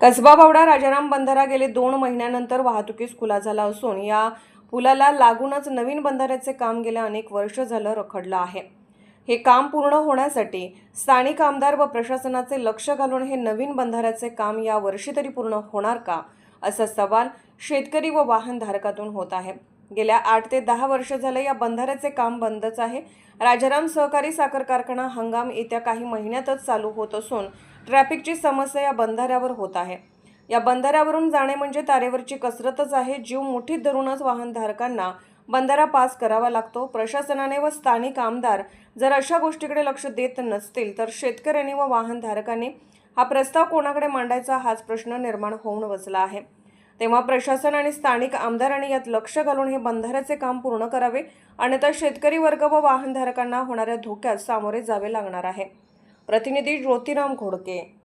कसबा बावडा राजाराम बंधारा गेले दोन महिन्यानंतर वाहतुकीस खुला झाला असून या पुलाला लागूनच नवीन बंधाऱ्याचे काम गेल्या अनेक वर्ष झालं रखडलं आहे. हे काम पूर्ण होण्यासाठी स्थानिक आमदार व प्रशासनाचे लक्ष घालून हे नवीन बंधाऱ्याचे काम या वर्षी तरी पूर्ण होणार का? असा सवाल शेतकरी व वाहनधारकातून होत आहे. गेल्या आठ ते दहा वर्ष झालं या बंधाऱ्याचे काम बंदच आहे. राजाराम सहकारी साखर कारखाना हंगाम येत्या काही महिन्यातच चालू होत असून ट्रॅफिकची समस्या या बंधाऱ्यावर होत आहे. या बंधाऱ्यावरून जाणे म्हणजे तारेवरची कसरतच आहे. जीव मुठीत धरूनच वाहनधारकांना बंधारा पास करावा लागतो. प्रशासनाने व स्थानिक आमदार जर अशा गोष्टीकडे लक्ष देत नसतील तर शेतकऱ्यांनी व वाहनधारकांनी हा प्रस्ताव कोणाकडे मांडायचा हाच प्रश्न निर्माण होऊन बसला आहे. तेव्हा प्रशासन आणि स्थानिक आमदारांनी यात लक्ष घालून हे बंधाऱ्याचे काम पूर्ण करावे अन्यथा शेतकरी वर्ग व वाहनधारकांना होणाऱ्या धोक्यात सामोरे जावे लागणार आहे. प्रतिनिधी ज्योतिराम घोडके.